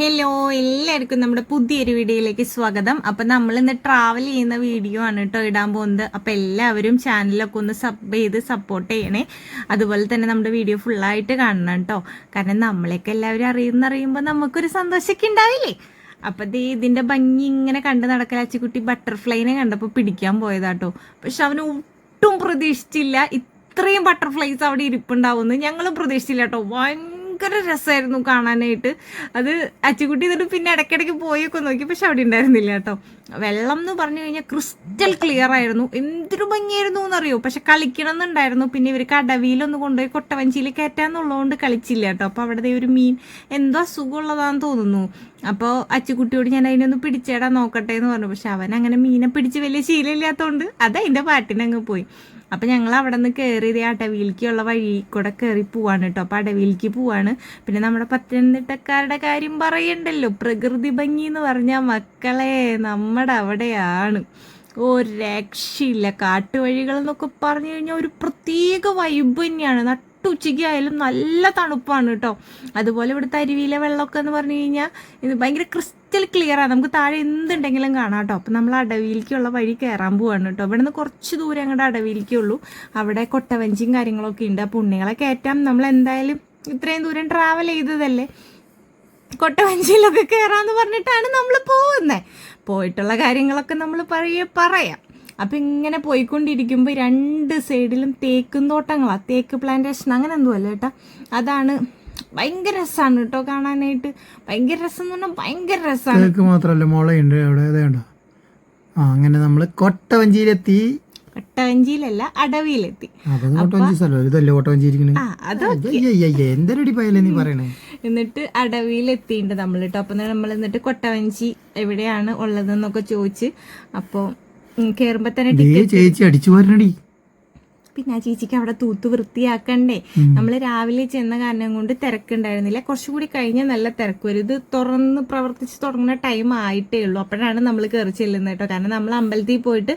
Hello എല്ലാവർക്കും നമ്മുടെ പുതിയൊരു വീഡിയോയിലേക്ക് സ്വാഗതം. അപ്പൊ നമ്മൾ ഇന്ന് ട്രാവൽ ചെയ്യുന്ന വീഡിയോ ആണ് കേട്ടോ ഇടാൻ പോകുന്നത്. അപ്പൊ എല്ലാവരും ചാനലൊക്കെ ഒന്ന് സബ് ചെയ്ത് സപ്പോർട്ട് ചെയ്യണേ. അതുപോലെ തന്നെ നമ്മുടെ വീഡിയോ ഫുള്ളായിട്ട് കാണണം കേട്ടോ കാരണം നമ്മളെയൊക്കെ എല്ലാവരും അറിയുന്ന അറിയുമ്പോൾ നമുക്കൊരു സന്തോഷമൊക്കെ ഉണ്ടാവില്ലേ? അപ്പൊ ദേ ഇതിന്റെ ഭംഗി ഇങ്ങനെ കണ്ട് നടക്കല. അച്ചിക്കുട്ടി ബട്ടർഫ്ലൈനെ കണ്ടപ്പോൾ പിടിക്കാൻ പോയതാട്ടോ പക്ഷെ അവന് ഒട്ടും പ്രതീക്ഷിച്ചില്ല. ഇത്രയും ബട്ടർഫ്ലൈസ് അവിടെ ഇരിപ്പുണ്ടാവുമെന്ന് ഞങ്ങളും പ്രതീക്ഷിച്ചില്ല കേട്ടോ ഭയങ്കര രസമായിരുന്നു കാണാനായിട്ട്. അത് അച്ചുകുട്ടി എന്നിട്ട് പിന്നെ ഇടയ്ക്കിടയ്ക്ക് പോയൊക്കെ നോക്കി പക്ഷെ അവിടെ ഉണ്ടായിരുന്നില്ല കേട്ടോ. വെള്ളം എന്ന് പറഞ്ഞു കഴിഞ്ഞാൽ ക്രിസ്റ്റൽ ക്ലിയർ ആയിരുന്നു. എന്തൊരു ഭംഗിയായിരുന്നു എന്നറിയോ? പക്ഷെ കളിക്കണം എന്നുണ്ടായിരുന്നു പിന്നെ ഇവർക്ക് അടവിയിലൊന്ന് കൊണ്ടുപോയി കൊട്ടവഞ്ചിയിൽ കയറ്റാന്നുള്ളതുകൊണ്ട് കളിച്ചില്ല കേട്ടോ. അപ്പോൾ അവിടെ ഒരു മീൻ എന്തോ അസുഖമുള്ളതാന്ന് തോന്നുന്നു. അപ്പോൾ അച്ചുകുട്ടിയോട് ഞാൻ അതിനൊന്ന് പിടിച്ചേടാൻ നോക്കട്ടെ എന്ന് പറഞ്ഞു. പക്ഷെ അവൻ അങ്ങനെ മീനെ പിടിച്ച് വലിയ ശീലമില്ലാത്തതുകൊണ്ട് അത് അതിന്റെ പാട്ടിനങ്ങ് പോയി. അപ്പൊ ഞങ്ങൾ അവിടെ നിന്ന് കയറിയത് അടവിയിലേക്കുള്ള വഴി കൂടെ കയറി പോവാണ് കേട്ടോ. അപ്പം അടവിയിലേക്ക് പോവാണ്. പിന്നെ നമ്മുടെ പത്തനംതിട്ടക്കാരുടെ കാര്യം പറയണ്ടല്ലോ. പ്രകൃതി ഭംഗി എന്ന് പറഞ്ഞാൽ മക്കളെ നമ്മുടെ അവിടെയാണ്. ഓ രക്ഷയില്ല. കാട്ടുവഴികൾ എന്നൊക്കെ പറഞ്ഞു കഴിഞ്ഞാൽ ഒരു പ്രത്യേക വൈബ് തന്നെയാണ്. നട്ടുച്ചയ്ക്ക് ആയാലും നല്ല തണുപ്പാണ് കേട്ടോ. അതുപോലെ ഇവിടുത്തെ അരുവിയിലെ വെള്ളമൊക്കെ എന്ന് പറഞ്ഞു കഴിഞ്ഞാൽ ഇത് ഭയങ്കര ക്രിസ്റ്റൽ ക്ലിയർ ആണ് നമുക്ക് താഴെ എന്തുണ്ടെങ്കിലും കാണാം കേട്ടോ. അപ്പം നമ്മൾ അടവിയിലേക്കുള്ള വഴി കയറാൻ പോവാണ് കേട്ടോ. ഇവിടെ നിന്ന് കുറച്ച് ദൂരം അങ്ങോട്ട് അടവിയിലേക്കുള്ളൂ അവിടെ കൊട്ടവഞ്ചിയും കാര്യങ്ങളൊക്കെ ഉണ്ട്. അപ്പോൾ ഉണ്ണികളെ കയറ്റാം. നമ്മൾ എന്തായാലും ഇത്രയും ദൂരം ട്രാവൽ ചെയ്തതല്ലേ? കൊട്ടവഞ്ചിയിലൊക്കെ കയറാന്ന് പറഞ്ഞിട്ടാണ് നമ്മൾ പോകുന്നത് പോയിട്ടുള്ള കാര്യങ്ങളൊക്കെ നമ്മൾ പറയ പറയാം. അപ്പം ഇങ്ങനെ പോയിക്കൊണ്ടിരിക്കുമ്പോൾ രണ്ട് സൈഡിലും തേക്കും തോട്ടങ്ങളാണ് തേക്ക് പ്ലാന്റേഷൻ അങ്ങനെ എന്തോ അല്ല കേട്ടോ അതാണ് ഭയങ്കര രസമാണ് കേട്ടോ കാണാനായിട്ട്. ഭയങ്കര രസം എന്ന് പറഞ്ഞാൽ ഭയങ്കര രസമാണ് മാത്രല്ല മുളയുണ്ട് അവിടെ. അതേണ്ട ആ അങ്ങനെ നമ്മൾ കൊട്ടവഞ്ചിയിലെത്തി. കൊട്ടവഞ്ചിയിലല്ല അടവിയിലെത്തി. എന്നിട്ട് അടവിയിൽ എത്തിയിട്ടുണ്ട് നമ്മൾ കേട്ടോ അപ്പൊ നമ്മൾ എന്നിട്ട് കൊട്ടവഞ്ചി എവിടെയാണ് ഉള്ളതെന്നൊക്കെ ചോദിച്ച് അപ്പൊ കേറുമ്പോ തന്നെ ചേച്ചി അടിച്ചു പോരണടി. പിന്നെ ആ ചേച്ചിക്ക് അവിടെ തൂത്ത് വൃത്തിയാക്കണ്ടേ. നമ്മൾ രാവിലെ ചെന്ന കാരണം കൊണ്ട് തിരക്കുണ്ടായിരുന്നില്ല. കുറച്ചുകൂടി കഴിഞ്ഞാൽ നല്ല തിരക്ക്. വരും ഇത് തുറന്ന് പ്രവർത്തിച്ച് തുടങ്ങുന്ന ടൈം ആയിട്ടേ ഉള്ളൂ. അപ്പോഴാണ് നമ്മൾ കയറി ചെല്ലുന്നത് കേട്ടോ. കാരണം നമ്മൾ അമ്പലത്തിൽ പോയിട്ട്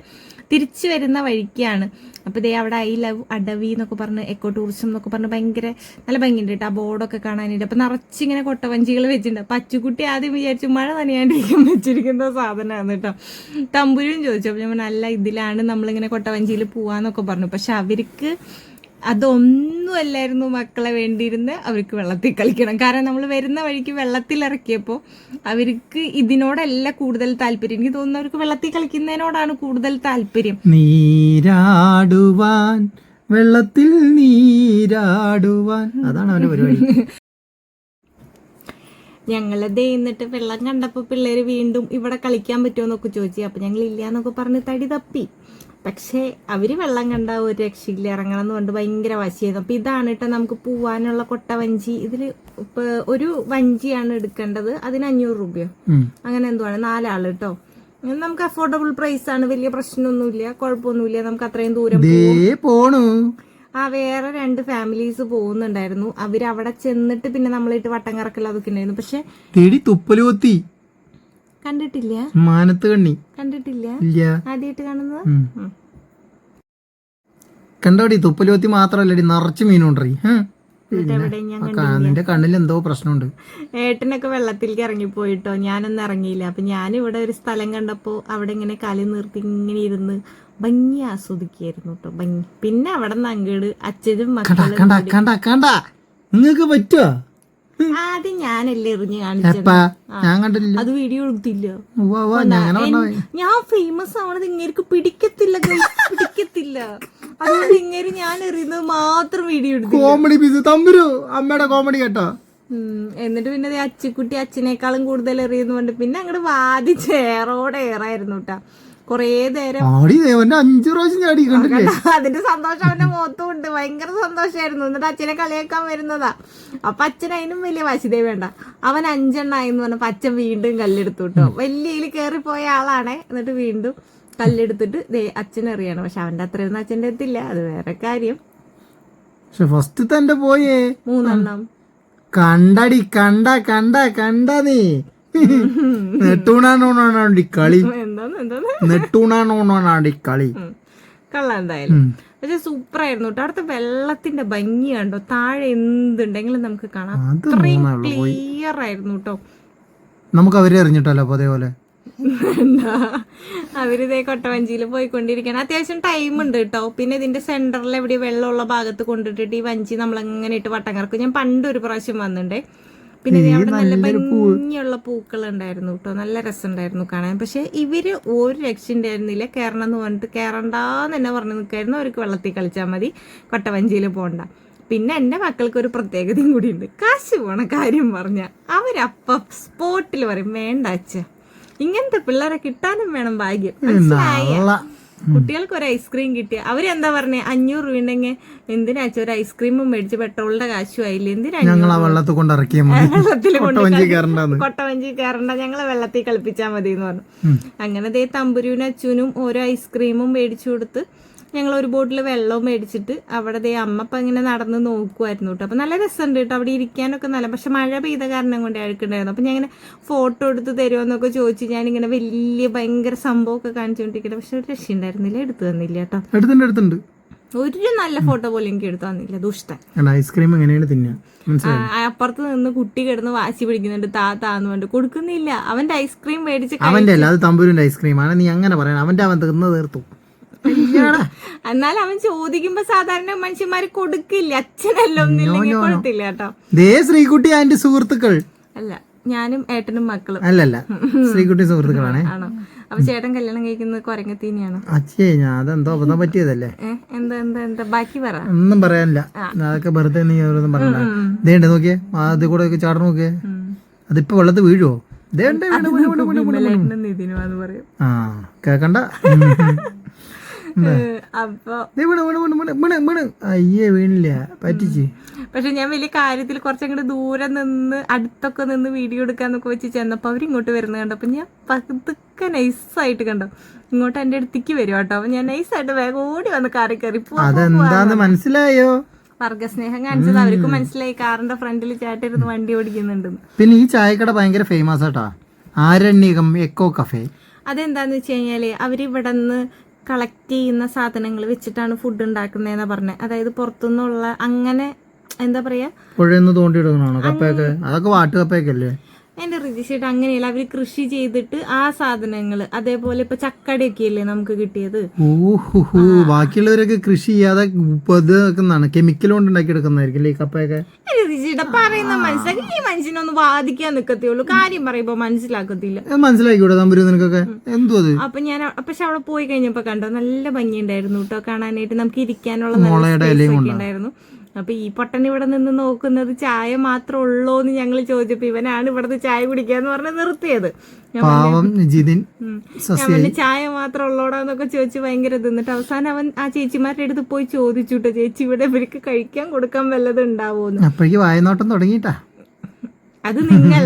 തിരിച്ചു വരുന്ന വഴിക്കാണ്. അപ്പോൾ ദേ അവിടെ ഐ ലവ് അടവി എന്നൊക്കെ പറഞ്ഞ് എക്കോ ടൂറിസം എന്നൊക്കെ പറഞ്ഞ് ഭയങ്കര നല്ല ഭംഗിയുണ്ട് കേട്ടോ ആ ബോർഡൊക്കെ കാണാനായിട്ട്. അപ്പോൾ നിറച്ചിങ്ങനെ കൊട്ടവഞ്ചികൾ വെച്ചിട്ടുണ്ട്. അപ്പോൾ ആദ്യം വിചാരിച്ചു മഴ നനയാണ്ടിരിക്കാൻ വെച്ചിരിക്കുന്ന സാധനമാണ് കേട്ടോ തമ്പുരും ചോദിച്ചു. അപ്പോൾ ഞാൻ നല്ല ഇതിലാണ് നമ്മളിങ്ങനെ കൊട്ടവഞ്ചിയിൽ പോവാന്നൊക്കെ പറഞ്ഞു. പക്ഷെ അവർക്ക് അതൊന്നും അല്ലായിരുന്നു മക്കളെ വേണ്ടിയിരുന്ന് അവർക്ക് വെള്ളത്തിൽ കളിക്കണം. കാരണം നമ്മൾ വരുന്ന വഴിക്ക് വെള്ളത്തിൽ ഇറക്കിയപ്പോൾ അവർക്ക് ഇതിനോടല്ല കൂടുതൽ താല്പര്യം. എനിക്ക് തോന്നുന്നു അവർക്ക് വെള്ളത്തിൽ കളിക്കുന്നതിനോടാണ് കൂടുതൽ താല്പര്യം. നീരാടുവാൻ വെള്ളത്തിൽ നീരാടുവാൻ. അതാണ് അവന്റെ പരിപാടി. ഞങ്ങൾ ദേ എന്നിട്ട് വെള്ളം കണ്ടപ്പോൾ പിള്ളേർ വീണ്ടും ഇവിടെ കളിക്കാൻ പറ്റുമോ എന്നൊക്കെ ചോദിച്ചു. അപ്പം ഞങ്ങൾ ഇല്ല എന്നൊക്കെ പറഞ്ഞ് തടി തപ്പി. പക്ഷേ അവർ വെള്ളം കണ്ട ഒരു രക്ഷയില്ല ഇറങ്ങണം കൊണ്ട് ഭയങ്കര വാശിയായിരുന്നു. അപ്പം ഇതാണ് കേട്ടോ നമുക്ക് പോവാനുള്ള കൊട്ട വഞ്ചി. ഇതിൽ ഇപ്പൊ ഒരു വഞ്ചിയാണ് എടുക്കേണ്ടത്. അതിന് അഞ്ഞൂറ് രൂപയോ? അങ്ങനെ എന്തോ ആണ്. നാലാൾ കേട്ടോ. നമുക്ക് അഫോർഡബിൾ പ്രൈസ് ആണ്. വലിയ പ്രശ്നമൊന്നുമില്ല. കുഴപ്പമൊന്നുമില്ല. നമുക്ക് അത്രയും ദൂരം പോണു. ആ വേറെ രണ്ട് ഫാമിലീസ് പോകുന്നുണ്ടായിരുന്നു. അവരവിടെ അവിടെ ചെന്നിട്ട് പിന്നെ നമ്മളിട്ട് വട്ടം കറക്കൽ അതൊക്കെ ഉണ്ടായിരുന്നു. പക്ഷെ കണ്ടിട്ടില്ല. മാനത്ത് കണ്ണി. കണ്ടിട്ടില്ല. ഇല്ല. ആദ്യമായിട്ട് കാണുന്നത്. കണ്ടോടി തുപ്പലോത്തി മാത്രല്ലടി നിറച്ച് മീനുണ്ടറി നിന്റെ കണ്ണിൽ എന്തോ പ്രശ്നമുണ്ട്. ഏട്ടനൊക്കെ വെള്ളത്തിലേക്ക് ഇറങ്ങിപ്പോയിട്ടോ? ഞാനൊന്നും ഇറങ്ങിയില്ല. അപ്പൊ ഞാൻ ഇവിടെ ഒരു സ്ഥലം കണ്ടപ്പോ അവിടെ ഇങ്ങനെ കാലി നിർത്തി ഇങ്ങനെ ഇരുന്ന് ഭംഗി ആസ്വദിക്കായിരുന്നു കേട്ടോ ഭംഗി. പിന്നെ അവിടെ നിന്ന് അങ്ങോട്ട് അച്ഛനും മക്കളും നിങ്ങൾക്ക് പറ്റുമോ ആദ്യം ഞാനല്ലേ എറിഞ്ഞ് കാണിച്ചത്. എപ്പാ? ഞാൻ കണ്ടില്ല അത് വീഡിയോ എടുത്തില്ല. ഞാൻ ഫേമസ് ആവണത് ഇങ്ങേർക്ക് പിടിക്കത്തില്ല. പിടിക്കത്തില്ല. അതുകൊണ്ട് ഇങ്ങേര് ഞാൻ എറിയുന്നത് മാത്രം വീഡിയോ എടുത്തു കോമഡി പീസ് തമ്പുരു അമ്മയുടെ കോമഡി കേട്ടോ. എന്നിട്ട് പിന്നെ അച്ചിക്കുട്ടി അച്ഛനേക്കാളും കൂടുതൽ എറിയുന്നുണ്ട്. പിന്നെ അങ്ങോട്ട് വാതി ചേറോടെ ഏറായിരുന്നു കേട്ടാ കൊറേ നേരം. ആടി ദേവന്റെ അഞ്ചു പ്രാവശ്യം ചാടി കണ്ടില്ലേ അതിന്റെ സന്തോഷം അവന്റെ മുഖത്തും ഉണ്ട്. ഭയങ്കര സന്തോഷമായിരുന്നു എന്നിട്ട് അച്ഛനെ കളിയാക്കാൻ വരുന്നതാ. അപ്പൊ അച്ഛൻ അതിനും വലിയ വശിതേ വേണ്ട. അവൻ അഞ്ചെണ്ണായെന്ന് പറഞ്ഞപ്പോ അച്ഛൻ വീണ്ടും കല്ലെടുത്തു കേട്ടോ വലിയ കയറി പോയ ആളാണേ. എന്നിട്ട് വീണ്ടും കല്ലെടുത്തിട്ട് എറിയണം. പക്ഷെ അവന്റെ അത്രയൊന്നും അച്ഛന്റെ എത്തില്ല അത് വേറെ കാര്യം. പക്ഷെ ഫസ്റ്റ് തന്റെ പോയേ. മൂന്നെണ്ണം. കണ്ടടി കണ്ട കണ്ട കണ്ട നീ. നെട്ടൂണാണോണാണ്ടി കളി. നെട്ടൂണാണോണാണ്ടി കളി. കള്ള എന്തായാലും. പക്ഷെ സൂപ്പർ ആയിരുന്നു കേട്ടോ അവിടുത്തെ വെള്ളത്തിന്റെ ഭംഗി കണ്ടോ? താഴെ എന്തുണ്ടെങ്കിലും നമുക്ക് കാണാം. അത്രയും ക്ലിയർ ആയിരുന്നു കേട്ടോ നമുക്ക് അവരെ അറിഞ്ഞിട്ടല്ലോ അപ്പൊ അതേപോലെ. അവരിതേ കൊട്ടവഞ്ചിയിൽ പോയിക്കൊണ്ടിരിക്കണം അത്യാവശ്യം ടൈം ഉണ്ട് കേട്ടോ പിന്നെ ഇതിന്റെ സെന്ററിൽ എവിടെ വെള്ളമുള്ള ഭാഗത്ത് കൊണ്ടിട്ടിട്ട് ഈ വഞ്ചി നമ്മളെങ്ങനെ ഇട്ട് വട്ടം കറക്കും. ഞാൻ പണ്ട് ഒരു പ്രാവശ്യം വന്നിട്ടുണ്ടേ പിന്നെ അവിടെ നല്ല ഭംഗിയുള്ള പൂക്കൾ ഉണ്ടായിരുന്നു കേട്ടോ. നല്ല രസമുണ്ടായിരുന്നു കാണാൻ. പക്ഷെ ഇവർ ഒരു രക്ഷ ഉണ്ടായിരുന്നില്ല കയറണം എന്ന് പറഞ്ഞിട്ട് കയറണ്ടെന്ന് തന്നെ പറഞ്ഞു നിൽക്കായിരുന്നു. അവർക്ക് വെള്ളത്തിൽ കളിച്ചാൽ മതി. കൊട്ടവഞ്ചിയിൽ പോകണ്ട പിന്നെ എന്റെ മക്കൾക്ക് ഒരു പ്രത്യേകതയും കൂടിയുണ്ട് കാശ് പോണ കാര്യം പറഞ്ഞ അവരപ്പ സ്പോട്ടിൽ പറയും വേണ്ട അച്ഛ. ഇങ്ങനത്തെ പിള്ളേരെ കിട്ടാനും വേണം ഭാഗ്യം. മനസ്സിലായ? കുട്ടികൾക്ക് ഒരു ഐസ്ക്രീം കിട്ടിയ അവരെന്താ പറഞ്ഞേ? അഞ്ഞൂറ് രൂപ ഉണ്ടെങ്കിൽ എന്തിനാ ഒരു ഐസ്ക്രീമും മേടിച്ച് പെട്രോളിന്റെ കാശും ആയില്ല? എന്തിനാ വെള്ളത്തിൽ കൊണ്ട് വെള്ളത്തിൽ കൊട്ടവഞ്ചി കയറണ്ട. ഞങ്ങളെ വെള്ളത്തിൽ കളിപ്പിച്ചാൽ മതി എന്ന് പറഞ്ഞു അങ്ങനെ ദേ തമ്പുരുവിനും അച്ഛനും ഓരോ ഐസ്ക്രീമും മേടിച്ചു കൊടുത്ത് ഞങ്ങൾ ഒരു ബോട്ടിൽ വെള്ളവും മേടിച്ചിട്ട് അവിടെ ദേ അമ്മ ഇപ്പം ഇങ്ങനെ നടന്ന് നോക്കുമായിരുന്നു കേട്ടോ. അപ്പം നല്ല രസമുണ്ട് കേട്ടോ അവിടെ ഇരിക്കാനൊക്കെ നല്ല പക്ഷെ മഴ പെയ്ത കാരണം കൊണ്ട് അഴുക്കുണ്ടായിരുന്നു അപ്പം ഞാൻ ഇങ്ങനെ ഫോട്ടോ എടുത്ത് തരുമോന്നൊക്കെ ചോദിച്ചു ഞാനിങ്ങനെ വലിയ ഭയങ്കര സംഭവമൊക്കെ കാണിച്ചുകൊണ്ടിരിക്കട്ടെ പക്ഷെ ഒരു രക്ഷയുണ്ടായിരുന്നില്ല എടുത്തു തന്നില്ല കേട്ടോ. എടുത്തുണ്ട് എടുത്തുണ്ട് ഒരു നല്ല ഫോട്ടോ പോലും എനിക്ക് എടുത്തു തന്നില്ല. ദുഷ്ടൻ. ഐസ്ക്രീം എങ്ങനെയാണ് തിന്നുക? അപ്പുറത്ത് നിന്ന് കുട്ടി കിടന്ന് വാശി പിടിക്കുന്നുണ്ട്. താ താന്ന് പറഞ്ഞു കൊടുക്കുന്നില്ല. അവന്റെ ഐസ്ക്രീം മേടിച്ച് അവന്റെ അല്ല അത് തമ്പൂരിന്റെ ഐസ്ക്രീമാണ്. നീ അങ്ങനെ പറയണം. അവന്റെ അവൻ തീർന്ന് തീർത്തു. എന്നാൽ അവൻ ചോദിക്കുമ്പോ സാധാരണ മനുഷ്യന്മാര് കൊടുക്കില്ല. അച്ഛനല്ല ഒന്നില്ലെങ്കിൽ കൊടുത്തില്ല കേട്ടോ. ദേ ശ്രീകുട്ടി ആൻഡ് സുഹൃത്തുക്കൾ. അല്ല ഞാനും ഏട്ടനും മക്കളും. അല്ലല്ല ശ്രീകുട്ടി സുഹൃത്തുക്കളാണ്. ആണോ? അപ്പൊ ചേട്ടൻ കല്യാണം കഴിക്കുന്നത് കൊരങ്ങത്തീനിയാണ്? അച്ഛേ ഞാൻ അതെന്തോ അബദ്ധം പറ്റിയതല്ലേ? എന്താ എന്താ എന്താ? ബാക്കി പറ. ഒന്നും പറയാനില്ല. അതൊക്കെ വെറുതെ നീ ഓരോന്നും പറയണ്ട നോക്കിയേ. അത് കൂടെ ചാടണം നോക്കിയേ. അതിപ്പോ വെള്ളത്ത് വീഴുവോ? പറയും. ആ കേക്കണ്ട. അപ്പൊ അയ്യേ വീണില്ല. പറ്റിച്ച്. പക്ഷെ ഞാൻ വലിയ കാര്യത്തിൽ കുറച്ചങ്ങോട്ട് ദൂരെ നിന്ന് അടുത്തൊക്കെ നിന്ന് വീഡിയോ എടുക്കാന്നൊക്കെ വെച്ച് ചെന്നപ്പോ അവർ ഇങ്ങോട്ട് വരുന്നത് കണ്ടപ്പോൾ ഞാൻ പതുക്കെ നൈസായിട്ട് കണ്ടോ. ഇങ്ങോട്ട് എന്റെ അടുത്തേക്ക് വരും കേട്ടോ. അപ്പൊ ഞാൻ നൈസായിട്ട് വേഗം ഓടി വന്ന് കറി കറി അതെന്താന്ന് മനസ്സിലായോ? വർഗസ്നേഹം കാണിച്ചത് അവർക്ക് മനസ്സിലായി. കാറിന്റെ ഫ്രണ്ടിൽ ചാട്ടിരുന്ന് വണ്ടി ഓടിക്കുന്നുണ്ട്. പിന്നെ ഈ ചായക്കട ഭയങ്കര ഫേമസ് ആട്ടാ. ആരണ്യകം എക്കോ കഫേ അതെന്താന്ന് വെച്ച് കഴിഞ്ഞാൽ അവരിവിടെ നിന്ന് കളക്ട് ചെയ്യുന്ന സാധനങ്ങൾ വെച്ചിട്ടാണ് ഫുഡ് ഉണ്ടാക്കുന്നതെന്നാ പറഞ്ഞത് അതായത് പുറത്തുനിന്നുള്ള അങ്ങനെ എന്താ പറയാ? പുഴയൊന്ന് തോണ്ടിയിടുന്നതാണോ? കപ്പയൊക്കെ? അതൊക്കെ വാട്ട് കപ്പയൊക്കെ അല്ലേ എന്റെ റിജിഷേട്ട് അങ്ങനെയല്ല. അവർ കൃഷി ചെയ്തിട്ട് ആ സാധനങ്ങൾ അതേപോലെ ഇപ്പൊ ചക്കടയൊക്കെ അല്ലേ നമുക്ക് കിട്ടിയത്? ഓഹോ ബാക്കിയുള്ളവരൊക്കെ കൃഷി ചെയ്യാതെ കെമിക്കൽ കൊണ്ട് ഉണ്ടാക്കി എടുക്കുന്നതായിരിക്കും കപ്പയൊക്കെ? റിജിയുടെ പറയുന്ന മനസ്സിലാക്കി. ഈ മനുഷ്യനൊന്ന് വാദിക്കാൻ നിക്കത്തേ ഉള്ളൂ കാര്യം പറയുമ്പോ മനസ്സിലാക്കത്തില്ല. മനസ്സിലാക്കി മനസ്സിലാക്കിക്കൂടെ തമ്പുരു നിനക്കൊക്കെ? എന്തോ അപ്പൊ ഞാൻ പക്ഷെ അവിടെ പോയി കഴിഞ്ഞപ്പോ കണ്ടോ നല്ല ഭംഗിയുണ്ടായിരുന്നു കേട്ടോ കാണാനായിട്ട്. നമുക്ക് ഇരിക്കാനുള്ള നല്ല. ഉണ്ടായിരുന്നു. അപ്പൊ ഈ പൊട്ടൻ ഇവിടെ നിന്ന് നോക്കുന്നത് ചായ മാത്രം ഉള്ളോ എന്ന് ഞങ്ങൾ ചോദിച്ചപ്പോ ഇവനാണ് ഇവിടുത്തെ ചായ കുടിക്കാന്ന് പറഞ്ഞ് നിർത്തിയത്. പാവം ജിതിൻ ചായ മാത്രം ഉള്ളോടാന്നൊക്കെ ചോദിച്ചു ഭയങ്കര തിന്നിട്ട് അവസാനം അവൻ ആ ചേച്ചിമാരുടെ അടുത്ത് പോയി ചോദിച്ചുട്ടോ ചേച്ചി ഇവിടെ ഇവർക്ക് കഴിക്കാൻ കൊടുക്കാൻ വല്ലതും ഉണ്ടാവോന്ന്? അപ്പോഴേക്ക് വായനോട്ടം തുടങ്ങിട്ടാ അത് നിങ്ങൾ.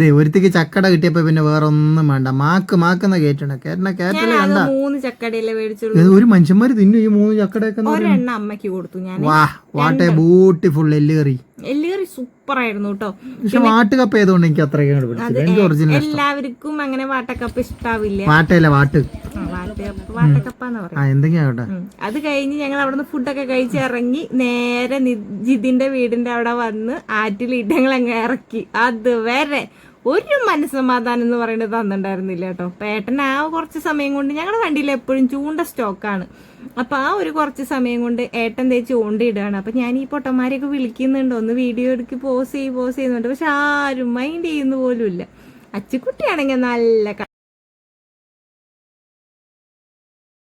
ദേ ഒരുത്തിക്ക് ചക്കട കിട്ടിയപ്പോ പിന്നെ വേറെ ഒന്നും വേണ്ട. മാക്ക് മാക്കുന്ന കേറ്റണ? കേറ്റണ കേട്ടില്ല മൂന്ന് ചക്കടയല്ലേ മേടിച്ചുള്ളൂ. ഒരു മനുഷ്യന്മാര് തിന്നു ഈ മൂന്ന് ചക്കടയൊക്കെ. ഒരെണ്ണം അമ്മയ്ക്ക് കൊടുത്തു ഞാൻ. വാ വാട്ടെ ബ്യൂട്ടിഫുൾ എല്ലുകറി. എല്ലുകറി സൂപ്പർ ആയിരുന്നു കേട്ടോ. പക്ഷെ വാട്ടുകപ്പ് ആയതുകൊണ്ട് എനിക്ക് എനിക്ക് ഒറിജിനൽ എല്ലാവർക്കും അങ്ങനെ വാട്ടക്കപ്പ് ഇഷ്ടാവില്ല. വാട്ടയല്ല വാട്ട്. വാട്ടക്കപ്പ് പറയും. അത് കഴിഞ്ഞ് ഞങ്ങൾ അവിടുന്ന് ഫുഡൊക്കെ കഴിച്ച് ഇറങ്ങി നേരെ ജിതിന്റെ വീടിന്റെ അവിടെ വന്ന് ആറ്റിലിട്ട് ഞങ്ങൾ അങ്ങ് ഇറക്കി. അതുവരെ ഒരു മനസ്സമാധാനം എന്ന് പറയുന്നത് തന്നിട്ടുണ്ടായിരുന്നില്ല കേട്ടോ. പേട്ടൻ ആ കുറച്ച് സമയം കൊണ്ട് ഞങ്ങളുടെ വണ്ടിയിൽ എപ്പോഴും ചൂണ്ട സ്റ്റോക്കാണ് അപ്പൊ ആ ഒരു കുറച്ച് സമയം കൊണ്ട് ഏട്ടൻ തേ ചൂണ്ടയിടുകയാണ് അപ്പൊ ഞാൻ ഈ പൊട്ടന്മാരെയൊക്കെ വിളിക്കുന്നുണ്ട്. ഒന്ന് വീഡിയോ എടുക്കി പോസ് ചെയ്യും പോസ് ചെയ്യുന്നുണ്ട് പക്ഷെ ആരും മൈൻഡ് ചെയ്യുന്ന പോലും ഇല്ല. അച്ചുക്കുട്ടിയാണെങ്കിൽ നല്ല